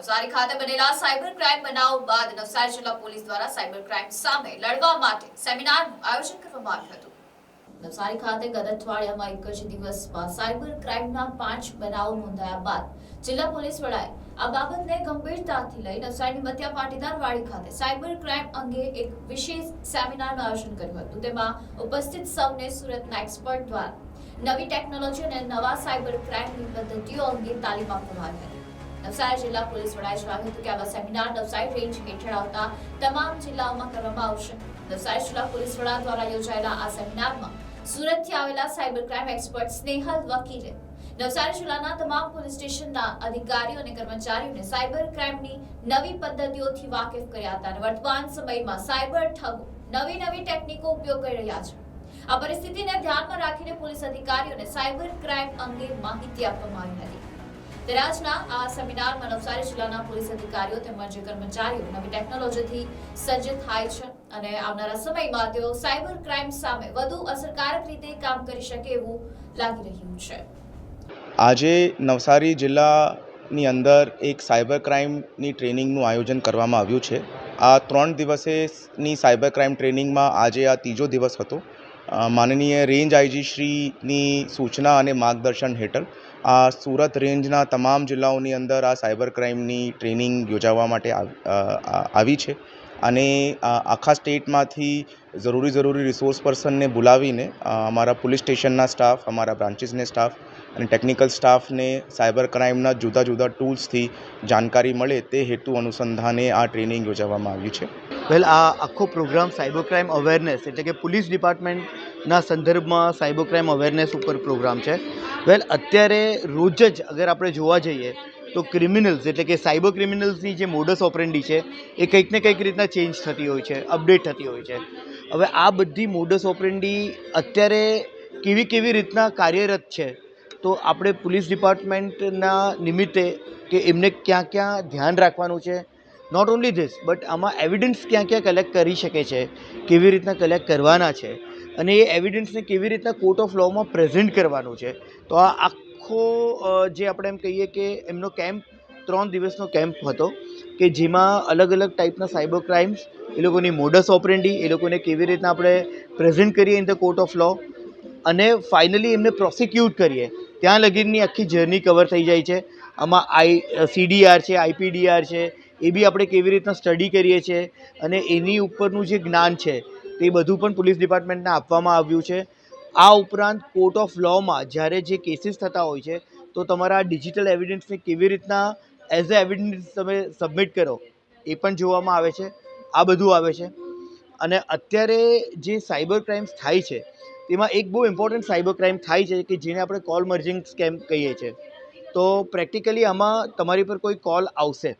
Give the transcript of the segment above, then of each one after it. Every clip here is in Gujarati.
નવસારી ખાતે બનેલા સાયબર ક્રાઇમ બનાવ બાદ નવસારી જિલ્લા પોલીસ દ્વારા સાયબર ક્રાઇમ સામે લડવા માટે સેમિનારનું આયોજન કરવામાં આવ્યું હતું. નવસારી ખાતે ગત અઠવાડિયામાં એક જ દિવસમાં સાયબર ક્રાઇમના પાંચ બનાવો નોંધાયા બાદ જિલ્લા પોલીસ વડાએ આ બાબતને ગંભીરતાથી લઈ નવસારીની મધ્યા પાટીદાર વાડી ખાતે સાયબર ક્રાઇમ અંગે એક વિશેષ સેમિનારનું આયોજન કર્યું હતું. તેમાં ઉપસ્થિત સૌને સુરતના એક્સપર્ટ દ્વારા નવી ટેકનોલોજી અને નવા સાયબર ક્રાઇમની પદ્ધતિઓ અંગે તાલીમ આપવામાં આવી હતી. નવસારી જિલ્લા પોલીસ વડાએ જણાવ્યું હતું કે આવા સેમિનાર નવસારી રેન્જ હેઠળ આવતા તમામ જિલ્લાઓમાં કરવામાં આવશે. નવસારી જિલ્લા પોલીસ વડા દ્વારા યોજાયેલા આ સેમિનારમાં સુરતથી આવેલા સાયબર ક્રાઇમ એક્સપર્ટ સ્નેહલ વકીલે નવસારી જિલ્લાના તમામ પોલીસ સ્ટેશનના અધિકારીઓ અને કર્મચારીઓને સાયબર ક્રાઇમની નવી પદ્ધતિઓથી વાકેફ કર્યા હતા અને વર્તમાન સમયમાં સાયબર ઠગો નવી નવી ટેકનિકો ઉપયોગ કરી રહ્યા છે. આ પરિસ્થિતિને ધ્યાનમાં રાખીને પોલીસ અધિકારીઓને સાયબર ક્રાઇમ અંગે માહિતી આપવામાં આવી હતી. ત્યારે આ સેમિનારમાં નવસારી જિલ્લાના પોલીસ અધિકારીઓ તેમજ કર્મચારીઓ નવી ટેકનોલોજીથી સજ્જ થાય છે અને આવનારા સમયમાં તેઓ સાયબર ક્રાઇમ સામે વધુ અસરકારક રીતે કામ કરી શકે એવું લાગી રહ્યું છે. આજે નવસારી જિલ્લાની અંદર એક સાયબર ક્રાઇમની ટ્રેનિંગનું આયોજન કરવામાં આવ્યું છે. આ ત્રણ દિવસેની સાયબર ક્રાઇમ ટ્રેનિંગમાં આજે આ ત્રીજો દિવસ હતો. માનનીય રેન્જ આઈજી શ્રીની સૂચના અને માર્ગદર્શન હેઠળ આ સુરત રેન્જના તમામ જિલ્લાઓની અંદર આ સાયબર ક્રાઇમની ટ્રેનિંગ યોજાવા માટે આવ- છે. અને આખા સ્ટેટમાંથી જરૂરી જરૂરી રિસોર્સ પર્સનને બોલાવીને અમારા પોલીસ સ્ટેશનના સ્ટાફ, અમારા બ્રાન્ચીસને સ્ટાફ અને ટેકનિકલ સ્ટાફને સાયબર ક્રાઇમના જુદા જુદા ટૂલ્સથી જાણકારી મળે તે હેતુ અનુસંધાને આ ટ્રેનિંગ યોજવામાં આવ્યું છે. વેલ આ આખો પ્રોગ્રામ સાયબર ક્રાઇમ અવેરનેસ એટલે કે પોલીસ ડિપાર્ટમેન્ટના સંદર્ભમાં સાયબર ક્રાઇમ અવેરનેસ ઉપર પ્રોગ્રામ છે. વેલ અત્યારે રોજ જ અગર આપણે જોવા જઈએ તો ક્રિમિનલ્સ એટલે કે સાયબર ક્રિમિનલ્સની જે મોડસ ઓપરેન્ડી છે, એ કંઈક ને કંઈક રીતના ચેન્જ થતી હોય છે અપડેટ થતી હોય છે. હવે આ બધી મોડસ ઓપરેન્ડી અત્યારે કેવી કેવી રીતના કાર્યરત છે, તો આપણે પોલીસ ડિપાર્ટમેન્ટના નિમિત્તે કે એમને ક્યાં ક્યાં ધ્યાન રાખવાનું છે નોટ ઓન્લી ધીસ બટ આમાં એવિડન્સ ક્યાં ક્યાં કલેક્ટ કરી શકે છે, કેવી રીતના કલેક્ટ કરવાના છે, અને એ એવિડન્સને કેવી રીતના કોર્ટ ઓફ લોમાં પ્રેઝન્ટ કરવાનું છે. તો આ આખો જે આપણે એમ કહીએ કે એમનો કેમ્પ ત્રણ દિવસનો કેમ્પ હતો, કે જેમાં અલગ અલગ ટાઈપના સાયબર ક્રાઇમ્સ એ લોકોની મોડસ ઓપરેન્ડી એ લોકોને કેવી રીતના આપણે પ્રેઝન્ટ કરીએ in the court of law અને ફાઇનલી એમને પ્રોસિક્યુટ કરીએ. ત્યાં લગીની આખી જર્ની કવર થઈ જાય છે. આમાં આઈ સીડીઆર છે આઈપીડીઆર છે એ બી આપણે કેવી રીતના સ્ટડી કરીએ છીએ અને એની ઉપરનું જે જ્ઞાન છે, તે બધું પણ પોલીસ ડિપાર્ટમેન્ટને આપવામાં આવ્યું છે. આ ઉપરાંત કોર્ટ ઓફ લોમાં જ્યારે જે કેસીસ થતા હોય છે, તો તમારા ડિજિટલ એવિડન્સને કેવી રીતના એઝ અ એવિડન્સ તમે સબમિટ કરો, એ પણ જોવામાં આવે છે. આ બધું આવે છે. અને અત્યારે જે સાયબર ક્રાઇમ્સ થાય છે, તેમાં એક બહુ ઇમ્પોર્ટન્ટ સાયબર ક્રાઇમ થાય છે કે જેને આપણે કોલ મર્જિંગ સ્કેમ કહીએ છીએ. તો પ્રેક્ટિકલી આમાં તમારી પર કોઈ કોલ આવશે.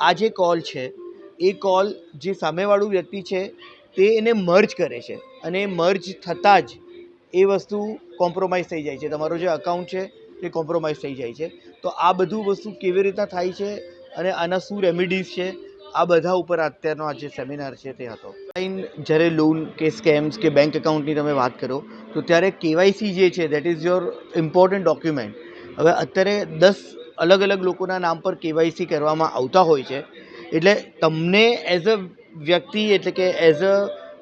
આ જે કોલ છે, એ કોલ જે સામેવાળું વ્યક્તિ છે, તે એને મર્જ કરે છે. અને મર્જ થતાં જ એ વસ્તુ કોમ્પ્રોમાઇઝ થઈ જાય છે. તમારો જે અકાઉન્ટ છે તે કોમ્પ્રોમાઇઝ થઈ જાય છે. તો આ બધું વસ્તુ કેવી રીતના થાય છે અને આના શું રેમિડીઝ છે, આ બધા ઉપર અત્યારનો આ જે સેમિનાર છે તે હતો. ઓનલાઈન જ્યારે લોન કે સ્કેમ્સ કે બેંક એકાઉન્ટની તમે વાત કરો, તો ત્યારે કેવાયસી જે છે that is your important document હવે અત્યારે દસ અલગ અલગ લોકોના નામ પર કેવાયસી કરવામાં આવતા હોય છે. એટલે તમને એઝ અ વ્યક્તિ, એટલે કે એઝ અ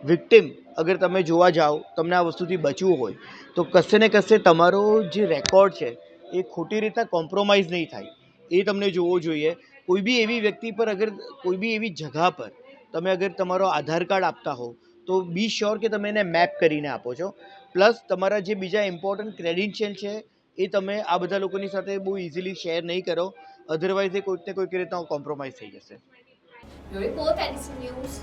વિક્ટિમ અગર તમે જોવા જાઓ, તમને આ વસ્તુથી બચવું હોય, તો કશે ને કશે તમારો જે રેકોર્ડ છે, એ ખોટી રીતના કોમ્પ્રોમાઇઝ નહીં થાય. એ તમને જોવો જોઈએ. કોઈ બી એવી વ્યક્તિ પર અગર, કોઈ બી એવી જગા પર તમે અગર તમારો આધાર કાર્ડ આપતા હો, તો બી શ્યોર કે તમે એને મેપ કરીને આપો છો. પ્લસ તમારા જે બીજા ઇમ્પોર્ટન્ટ ક્રેડિન્શિયલ છે એ તમે આ બધા લોકોની સાથે બહુ ઇઝીલી શેર નહીં કરો. અધરવાઇઝ એ કોઈક ને કોઈક રીતના કોમ્પ્રોમાઇઝ થઈ જશે. Report news